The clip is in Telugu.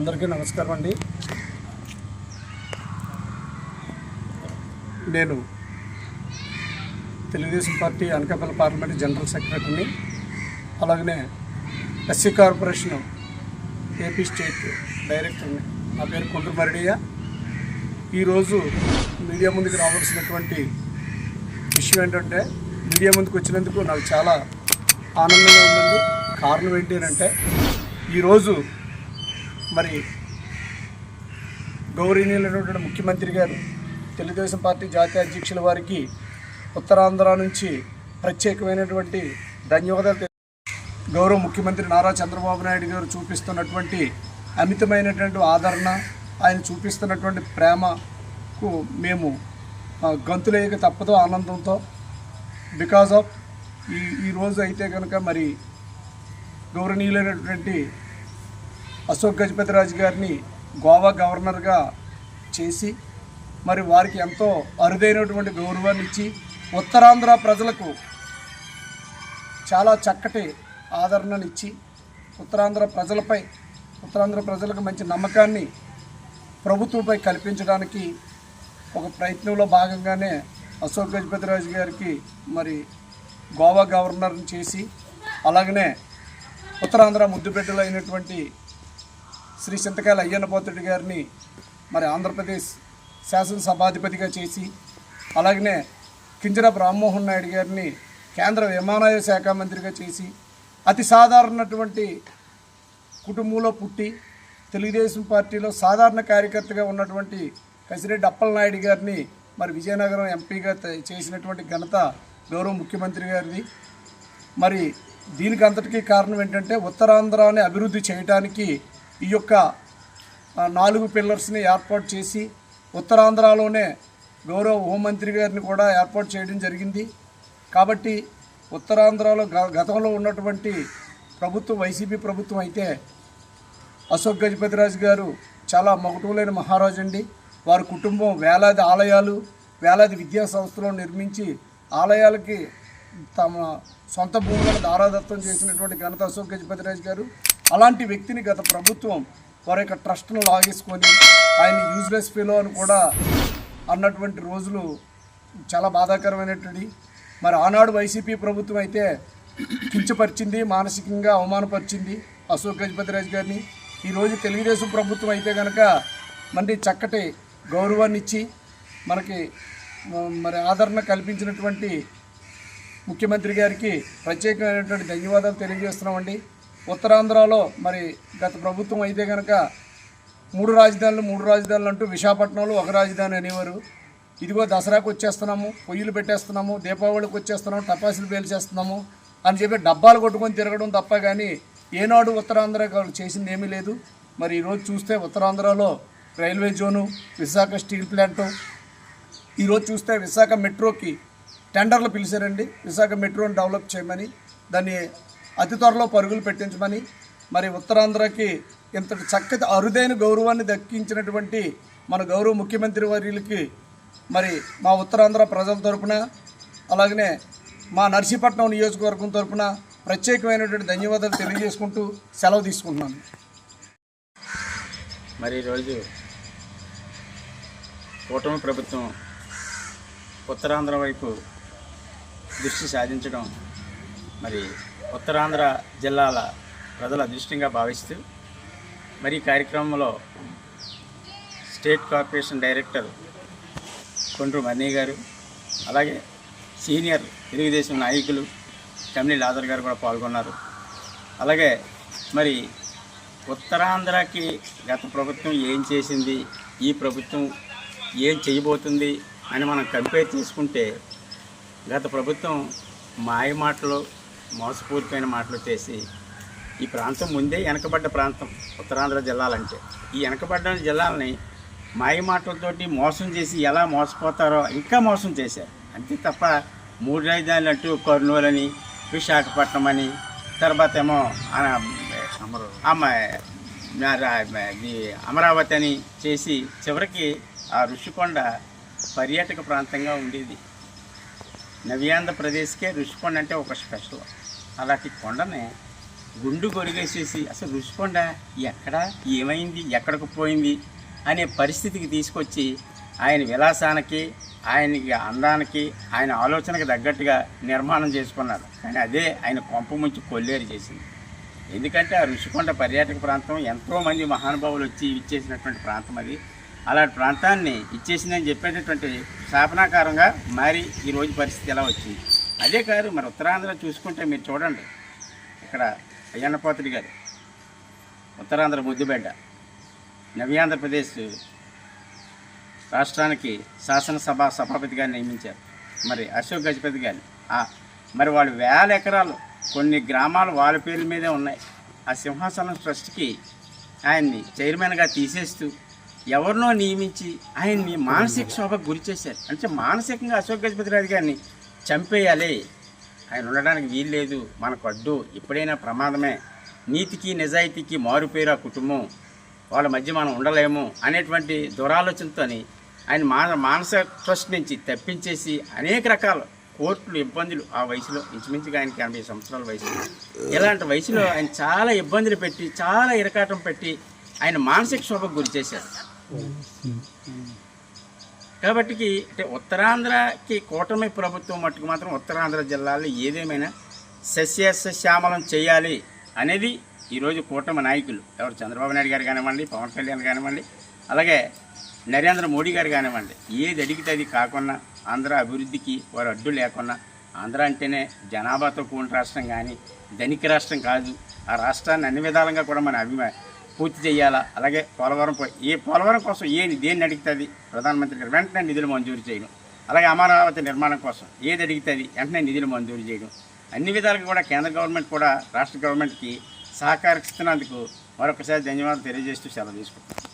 అందరికీ నమస్కారం అండి. నేను Telugu Desam party Anakapalli parliament general సెక్రటరీని అలాగనే ఎస్సీ కార్పొరేషన్ ఏపీ స్టేట్ డైరెక్టర్ని. నా పేరు కొండ్రు మరడియ ఈరోజు మీడియా ముందుకు రావాల్సినటువంటి విషయం ఏంటంటే మీడియా ముందుకు వచ్చినందుకు నాకు చాలా ఆనందంగా ఉందండి. కారణం ఏంటి అంటే ఈరోజు మరి గౌరవనీయులైనటువంటి ముఖ్యమంత్రి గారు తెలుగుదేశం పార్టీ జాతీయ అధ్యక్షుల వారికి ఉత్తరాంధ్ర నుంచి ప్రత్యేకమైనటువంటి ధన్యవాదాలు గౌరవ ముఖ్యమంత్రి నారా చంద్రబాబు నాయుడు గారు చూపిస్తున్నటువంటి అమితమైనటువంటి ఆదరణ ఆయన చూపిస్తున్నటువంటి ప్రేమకు మేము గంతులేయక తప్పదు ఆనందంతో. బికాజ్ ఆఫ్ ఈ ఈరోజు అయితే కనుక మరి గౌరవనీయులైనటువంటి అశోక్ గజపతిరాజు గారిని గోవా గవర్నర్గా చేసి మరి వారికి ఎంతో అరుదైనటువంటి గౌరవాన్ని ఇచ్చి ఉత్తరాంధ్ర ప్రజలకు చాలా చక్కటి ఆదరణనిచ్చి ఉత్తరాంధ్ర ప్రజలపై ఉత్తరాంధ్ర ప్రజలకు మంచి నమ్మకాన్ని ప్రభుత్వంపై కల్పించడానికి ఒక ప్రయత్నంలో భాగంగానే అశోక్ గజపతిరాజు గారికి మరి గోవా గవర్నర్ని చేసి అలాగనే ఉత్తరాంధ్ర ముద్దుబిడ్డలు అయినటువంటి శ్రీ చింతకాయల అయ్యన్నపోతుడి గారిని మరి ఆంధ్రప్రదేశ్ శాసనసభాధిపతిగా చేసి అలాగనే కింజరాపు రామ్మోహన్ నాయుడు గారిని కేంద్ర విమానయాన శాఖ మంత్రిగా చేసి అతి సాధారణటువంటి కుటుంబంలో పుట్టి తెలుగుదేశం పార్టీలో సాధారణ కార్యకర్తగా ఉన్నటువంటి కసిరెడ్డి అప్పలనాయుడు గారిని మరి విజయనగరం ఎంపీగా చేసినటువంటి ఘనత గౌరవ ముఖ్యమంత్రి గారిది. మరి దీనికి అంతటికీ కారణం ఏంటంటే ఉత్తరాంధ్రాన్ని అభివృద్ధి చేయడానికి ఈ యొక్క నాలుగు పిల్లర్స్ని ఏర్పాటు చేసి ఉత్తరాంధ్రలోనే గౌరవ హోంమంత్రి గారిని కూడా ఏర్పాటు చేయడం జరిగింది. కాబట్టి ఉత్తరాంధ్రలో గ- గతంలో ఉన్నటువంటి ప్రభుత్వం వైసీపీ ప్రభుత్వం అయితే అశోక్ గజపతిరాజు గారు చాలా మగటులైన మహారాజు అండి వారి కుటుంబం వేలాది ఆలయాలు వేలాది విద్యా సంస్థలను నిర్మించి ఆలయాలకి తమ సొంత భూములను దారాదత్తం చేసినటువంటి ఘనత అశోక్ గజపతిరాజు గారు. అలాంటి వ్యక్తిని గత ప్రభుత్వం వారి యొక్క ట్రస్ట్ను లాగేసుకొని ఆయన యూజ్లెస్ ఫెలో అని కూడా అన్నటువంటి రోజులు చాలా బాధాకరమైనటువంటి మరి ఆనాడు వైసీపీ ప్రభుత్వం అయితే కించపరిచింది మానసికంగా అవమానపరిచింది అశోక్ గజపతిరాజు గారిని. ఈరోజు తెలుగుదేశం ప్రభుత్వం అయితే కనుక మంది చక్కటి గౌరవాన్ని ఇచ్చి మనకి మరి ఆదరణ కల్పించినటువంటి ముఖ్యమంత్రి గారికి ప్రత్యేకమైనటువంటి ధన్యవాదాలు తెలియజేస్తున్నామండి. ఉత్తరాంధ్రలో మరి గత ప్రభుత్వం అయితే కనుక మూడు రాజధానులు మూడు రాజధానులు అంటూ విశాఖపట్నంలో ఒక రాజధాని అనేవారు. ఇదిగో దసరాకు వచ్చేస్తున్నాము పొయ్యిలు పెట్టేస్తున్నాము దీపావళికి వచ్చేస్తున్నాము టపాసులు పేల్చేస్తున్నాము అని చెప్పి డబ్బాలు కొట్టుకొని తిరగడం తప్ప కానీ ఏనాడు ఉత్తరాంధ్ర చేసింది ఏమీ లేదు. మరి ఈరోజు చూస్తే ఉత్తరాంధ్రలో railway zone Visakha steel plant. ఈరోజు చూస్తే విశాఖ మెట్రోకి టెండర్లు పిలిచారండి. విశాఖ మెట్రోని డెవలప్ చేయమని దాన్ని అతి త్వరలో పరుగులు పెట్టించమని మరి ఉత్తరాంధ్రకి ఇంతటి చక్కటి అరుదైన గౌరవాన్ని దక్కించినటువంటి మన గౌరవ ముఖ్యమంత్రి వర్యులకి మరి మా ఉత్తరాంధ్ర ప్రజల తరపున అలాగనే మా నర్సీపట్నం నియోజకవర్గం తరపున ప్రత్యేకమైనటువంటి ధన్యవాదాలు తెలియజేసుకుంటూ సెలవు తీసుకుంటున్నాను. మరి ఈరోజు కూటమి ప్రభుత్వం ఉత్తరాంధ్ర వైపు దృష్టి సాధించడం మరి ఉత్తరాంధ్ర జిల్లాల ప్రజల అదృష్టంగా భావిస్తూ మరి ఈ కార్యక్రమంలో state corporation director Kondru Mannayya garu అలాగే సీనియర్ తెలుగుదేశం నాయకులు కమిలీ లాదర్ గారు కూడా పాల్గొన్నారు. అలాగే మరి ఉత్తరాంధ్రకి గత ప్రభుత్వం ఏం చేసింది ఈ ప్రభుత్వం ఏం చేయబోతుంది అని మనం కంపేర్ చేసుకుంటే గత ప్రభుత్వం మాయ మోసపూరిపోయిన మాటలు చేసి ఈ ప్రాంతం ముందే వెనకబడ్డ ప్రాంతం ఉత్తరాంధ్ర జిల్లాలంటే. ఈ వెనకబడ్డ జిల్లాలని మాయ మాటలతోటి మోసం చేసి ఎలా మోసపోతారో ఇంకా మోసం చేశారు. అంతే తప్ప మూడు రాజధానులు అంటూ కర్నూలు అని విశాఖపట్నం అని తర్వాత ఏమో ఆ- అమరావతి అని చేసి చివరికి ఆ ఋషికొండ పర్యాటక ప్రాంతంగా ఉండేది. నవ్యాంధ్రప్రదేశ్కే ఋషికొండ అంటే ఒక స్పెషల్. అలాంటి కొండని గుండు కొరిగేసేసి అసలు రుచికొండ ఎక్కడ? ఏమైంది? ఎక్కడికి పోయింది? అనే పరిస్థితికి తీసుకొచ్చి ఆయన విలాసానికి ఆయనకి అందానికి ఆయన ఆలోచనకు తగ్గట్టుగా నిర్మాణం చేసుకున్నారు కానీ అదే ఆయన కొంప ముంచి కొల్లేరు చేసింది. ఎందుకంటే ఆ ఋషికొండ పర్యాటక ప్రాంతం ఎంతోమంది మహానుభావులు వచ్చి ఇచ్చేసినటువంటి ప్రాంతం అది. అలాంటి ప్రాంతాన్ని ఇచ్చేసిందని చెప్పేటటువంటి శాపనాకారంగా మారి ఈరోజు పరిస్థితి ఎలా వచ్చింది? అదే కాదు మరి ఉత్తరాంధ్ర చూసుకుంటే మీరు చూడండి. ఇక్కడ అయ్యన్నపాత్రి గారు ఉత్తరాంధ్ర ముద్దుబిడ్డ నవ్యాంధ్రప్రదేశ్ రాష్ట్రానికి శాసనసభ సభాపతిగా నియమించారు. మరి అశోక్ గజపతి గారిని. మరి వాళ్ళు వేల ఎకరాలు కొన్ని గ్రామాలు వాళ్ళ పేర్ల మీదే ఉన్నాయి. ఆ సింహాసనం ట్రస్ట్కి ఆయన్ని చైర్మన్గా తీసేస్తూ ఎవరినో నియమించి ఆయన్ని మానసిక శోభకు గురి చేశారు. అంటే మానసికంగా అశోక్ గజపతి రాజు గారిని చంపేయాలి. ఆయన ఉండడానికి వీలు లేదు మనకు అడ్డు. ఎప్పుడైనా ప్రమాదమే. నీతికి నిజాయితీకి మారుపేరు ఆ కుటుంబం. వాళ్ళ మధ్య మనం ఉండలేము అనేటువంటి దురాలోచనతోని ఆయన మాన మానస ట్రస్ట్ నుంచి తప్పించేసి అనేక రకాల కోర్టులు ఇబ్బందులు ఆ వయసులో ఇంచుమించుగా ఆయనకి ఎనభై సంవత్సరాల వయసులో ఇలాంటి వయసులో ఆయన చాలా ఇబ్బందులు పెట్టి చాలా ఇరకాటం పెట్టి ఆయన మానసిక శోభకు గురి చేశారు కాబట్టి అంటే ఉత్తరాంధ్రకి కూటమి ప్రభుత్వం మట్టుకు మాత్రం ఉత్తరాంధ్ర జిల్లాలో ఏదేమైనా సస్యశ్యామలం చేయాలి అనేది ఈరోజు కూటమి నాయకులు. ఎవరు చంద్రబాబు నాయుడు గారు కానివ్వండి పవన్ కళ్యాణ్ కానివ్వండి అలాగే నరేంద్ర మోడీ గారు కానివ్వండి ఏది అడిగితే అది కాకుండా ఆంధ్ర అభివృద్ధికి వారు అడ్డు లేకుండా ఆంధ్ర అంటేనే జనాభాతో కూడిన రాష్ట్రం కానీ ధనిక రాష్ట్రం కాదు. ఆ రాష్ట్రాన్ని అన్ని విధాలుగా కూడా మన అభిమా పూర్తి చేయాలా? అలాగే పోలవరం ఈ ఏ పోలవరం కోసం ఏది దేన్ని అడుగుతుంది? ప్రధానమంత్రి గారు వెంటనే నిధులు మంజూరు చేయడం అలాగే అమరావతి నిర్మాణం కోసం ఏది అడుగుతుంది? వెంటనే నిధులు మంజూరు చేయడం అన్ని విధాలుగా కూడా కేంద్ర గవర్నమెంట్ కూడా రాష్ట్ర గవర్నమెంట్కి సహకరిస్తున్నందుకు మరొకసారి ధన్యవాదాలు తెలియజేస్తూ సెలవు తీసుకుంటాం